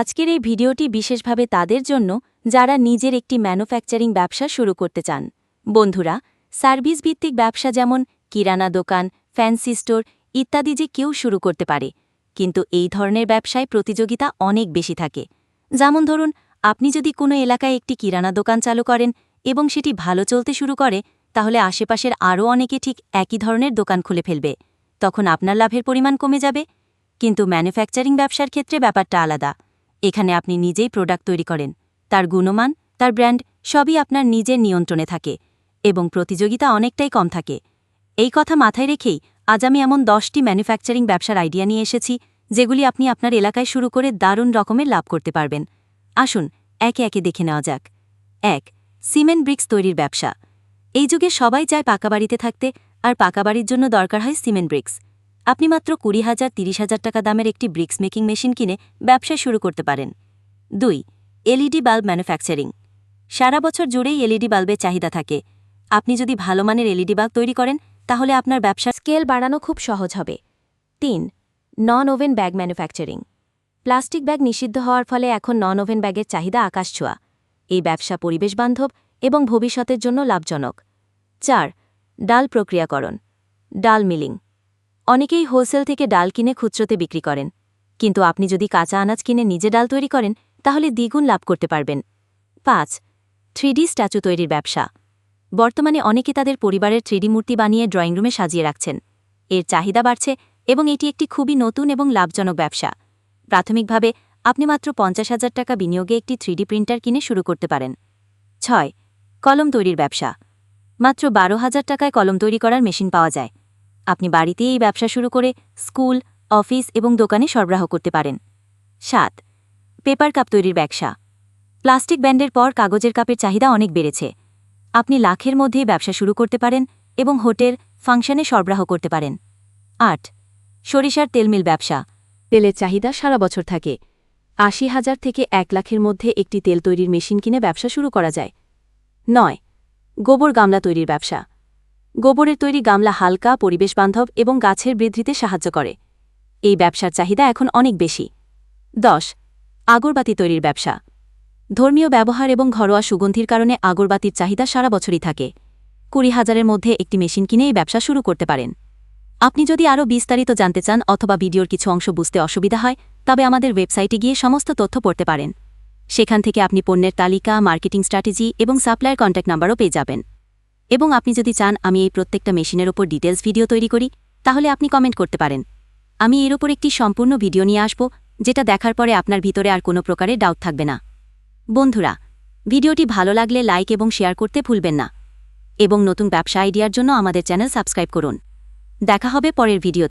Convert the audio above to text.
আজকের এই ভিডিওটি বিশেষভাবে তাদের জন্য যারা নিজের একটি ম্যানুফ্যাকচারিং ব্যবসা শুরু করতে চান। বন্ধুরা সার্ভিস ভিত্তিক ব্যবসা যেমন কিরানা দোকান, ফ্যান্সি স্টোর ইত্যাদি যে কেউ শুরু করতে পারে, কিন্তু এই ধরনের ব্যবসায় প্রতিযোগিতা অনেক বেশি থাকে। যেমন ধরুন, আপনি যদি কোনো এলাকায় একটি কিরানা দোকান চালু করেন এবং সেটি ভালো চলতে শুরু করে, তাহলে আশেপাশের আরও অনেকে ঠিক একই ধরনের দোকান খুলে ফেলবে। তখন আপনার লাভের পরিমাণ কমে যাবে। কিন্তু ম্যানুফ্যাকচারিং ব্যবসার ক্ষেত্রে ব্যাপারটা আলাদা। এখানে আপনি নিজেই প্রোডাক্ট তৈরি করেন। তার গুণমান, তার ব্র্যান্ড সবই আপনার নিজের নিয়ন্ত্রণে থাকে এবং প্রতিযোগিতা অনেকটাই কম থাকে। এই কথা মাথায় রেখেই আজ আমি এমন দশটি ম্যানুফ্যাকচারিং ব্যবসার আইডিয়া নিয়ে এসেছি, যেগুলি আপনি আপনার এলাকায় শুরু করে দারুণ রকমের লাভ করতে পারবেন। আসুন, একে একে দেখে নেওয়া যাক। এক সিমেন্ট ব্রিক্স তৈরির ব্যবসা। এই যুগে সবাই চায় পাকা বাড়িতে থাকতে, আর পাকা বাড়ির জন্য দরকার হয় সিমেন্ট ব্রিক্স আপনি মাত্র কুড়ি হাজার, তিরিশ হাজার টাকা দামের একটি ব্রিক্স মেকিং মেশিন কিনে ব্যবসা শুরু করতে পারেন। দুই, এলইডি বাল্ব ম্যানুফ্যাকচারিং। সারা বছর জুড়েই এলইডি বাল্বের চাহিদা থাকে। আপনি যদি ভালো মানের এলইডি বাল্ব তৈরি করেন, তাহলে আপনার ব্যবসার স্কেল বাড়ানো খুব সহজ হবে। তিন non woven bag manufacturing. Plastic bag নিষিদ্ধ হওয়ার ফলে এখন নন ওভেন ব্যাগের চাহিদা আকাশ ছোঁয়া। এই ব্যবসা পরিবেশবান্ধব এবং ভবিষ্যতের জন্য লাভজনক। চার, ডাল প্রক্রিয়াকরণ। ডাল মিলিং। অনেকেই হোলসেল থেকে ডাল কিনে খুচরোতে বিক্রি করেন। কিন্তু আপনি যদি কাঁচা আনাজ কিনে নিজে ডাল তৈরি করেন, তাহলে দ্বিগুণ লাভ করতে পারবেন। পাঁচ, থ্রিডি স্ট্যাচু তৈরির ব্যবসা। বর্তমানে অনেকে তাদের পরিবারের থ্রিডি মূর্তি বানিয়ে ড্রয়িং রুমে সাজিয়ে রাখছেন। এর চাহিদা বাড়ছে এবং এটি একটি খুবই নতুন এবং লাভজনক ব্যবসা। প্রাথমিকভাবে, আপনি মাত্র পঞ্চাশ হাজার টাকা বিনিয়োগে একটি থ্রিডি প্রিন্টার কিনে শুরু করতে পারেন। ছয়, কলম তৈরির ব্যবসা। মাত্র বারো হাজার টাকায় কলম তৈরি করার মেশিন পাওয়া যায়। আপনি বাড়িতেই এই ব্যবসা শুরু করে স্কুল, অফিস এবং দোকানে সরবরাহ করতে পারেন। সাত, পেপার কাপ তৈরির ব্যবসা। প্লাস্টিক ব্যান্ডের পর কাগজের কাপের চাহিদা অনেক বেড়েছে। আপনি লাখের মধ্যেই ব্যবসা শুরু করতে পারেন এবং হোটেল, ফাংশনে সরবরাহ করতে পারেন। আট, সরিষার তেলমিল ব্যবসা। তেলের চাহিদা সারা বছর থাকে। আশি হাজার থেকে এক লাখের মধ্যে একটি তেল তৈরির মেশিন কিনে ব্যবসা শুরু করা যায়। নয়, গোবর গামলা তৈরির ব্যবসা। গোবরের তৈরি গামলা হালকা, পরিবেশবান্ধব এবং গাছের বৃদ্ধিতে সাহায্য করে। এই ব্যবসার চাহিদা এখন অনেক বেশি। দশ, আগরবাতি তৈরির ব্যবসা। ধর্মীয় ব্যবহার এবং ঘরোয়া সুগন্ধির কারণে আগরবাতির চাহিদা সারা বছরই থাকে। কুড়ি হাজারের মধ্যে একটি মেশিন কিনে এই ব্যবসা শুরু করতে পারেন। আপনি যদি আরও বিস্তারিত জানতে চান অথবা ভিডিওর কিছু অংশ বুঝতে অসুবিধা হয়, তবে আমাদের ওয়েবসাইটে গিয়ে সমস্ত তথ্য পড়তে পারেন। সেখান থেকে আপনি পণ্যের তালিকা, মার্কেটিং স্ট্র্যাটেজি এবং সাপ্লায়ার কন্ট্যাক্ট নাম্বারও পেয়ে যাবেন। এবং আপনি যদি চান আমি এই প্রত্যেকটা মেশিনের ওপর ডিটেলস ভিডিও তৈরি করি, তাহলে আপনি কমেন্ট করতে পারেন। আমি এর ওপর একটি সম্পূর্ণ ভিডিও নিয়ে আসব, যেটা দেখার পরে আপনার ভিতরে আর কোনো প্রকারের ডাউট থাকবে না। বন্ধুরা, ভিডিওটি ভালো লাগলে লাইক এবং শেয়ার করতে ভুলবেন না। এবং নতুন ব্যবসা আইডিয়ার জন্য আমাদের চ্যানেল সাবস্ক্রাইব করুন। দেখা হবে পরের ভিডিওতে।